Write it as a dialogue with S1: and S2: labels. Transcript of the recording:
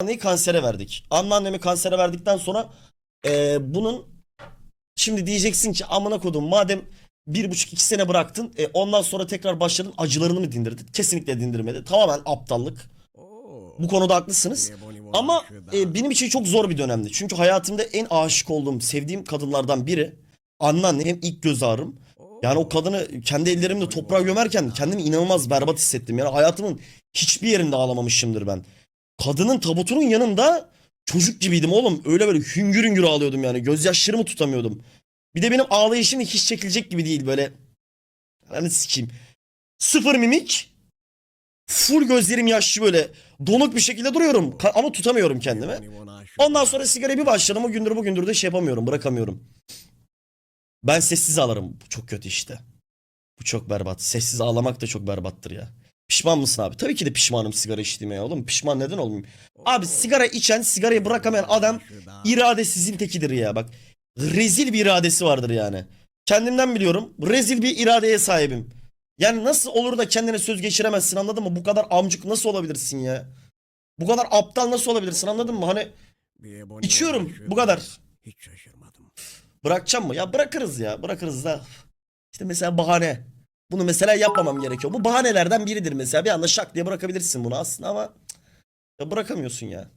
S1: Anneanneyi kansere verdik. Anneannemi kansere verdikten sonra e, bunun şimdi diyeceksin ki amına kodum madem bir buçuk iki sene bıraktın e, ondan sonra tekrar başladın acılarını mı dindirdin? Kesinlikle dindirmedi. Tamamen aptallık. Bu konuda haklısınız. Ama e, benim için çok zor bir dönemdi. Çünkü hayatımda en aşık olduğum, sevdiğim kadınlardan biri anneannem ilk göz ağrım. Yani o kadını kendi ellerimle toprağa gömerken kendimi inanılmaz berbat hissettim. Yani hayatımın hiçbir yerinde ağlamamışımdır ben. Kadının tabutunun yanında çocuk gibiydim oğlum. Öyle böyle hüngür hüngür ağlıyordum yani. Gözyaşlarımı tutamıyordum. Bir de benim ağlayışım hiç çekilecek gibi değil böyle. Hani sikeyim. Sıfır mimik. Full gözlerim yaşlı böyle. Donuk bir şekilde duruyorum. Ka- ama tutamıyorum kendimi. Ondan sonra sigaraya bir başladım. O gündür bugündür de şey yapamıyorum. Bırakamıyorum. Ben sessiz ağlarım. Bu çok kötü işte. Bu çok berbat. Sessiz ağlamak da çok berbattır ya. Pişman mısın abi? Tabii ki de pişmanım sigara içtiğime oğlum. Pişman neden olmayayım? Abi sigara içen, sigarayı bırakamayan adam iradesizin tekidir ya bak. Rezil bir iradesi vardır yani. Kendimden biliyorum. Rezil bir iradeye sahibim. Yani nasıl olur da kendine söz geçiremezsin anladın mı? Bu kadar amcık nasıl olabilirsin ya? Bu kadar aptal nasıl olabilirsin anladın mı? Hani içiyorum bu kadar.
S2: Hiç şaşırmadım.
S1: Bırakacağım mı? Ya bırakırız ya. Bırakırız da. İşte mesela bahane. Bunu mesela yapmamam gerekiyor. Bu bahanelerden biridir mesela. Bir anda şak diye bırakabilirsin bunu aslında ama ya bırakamıyorsun ya.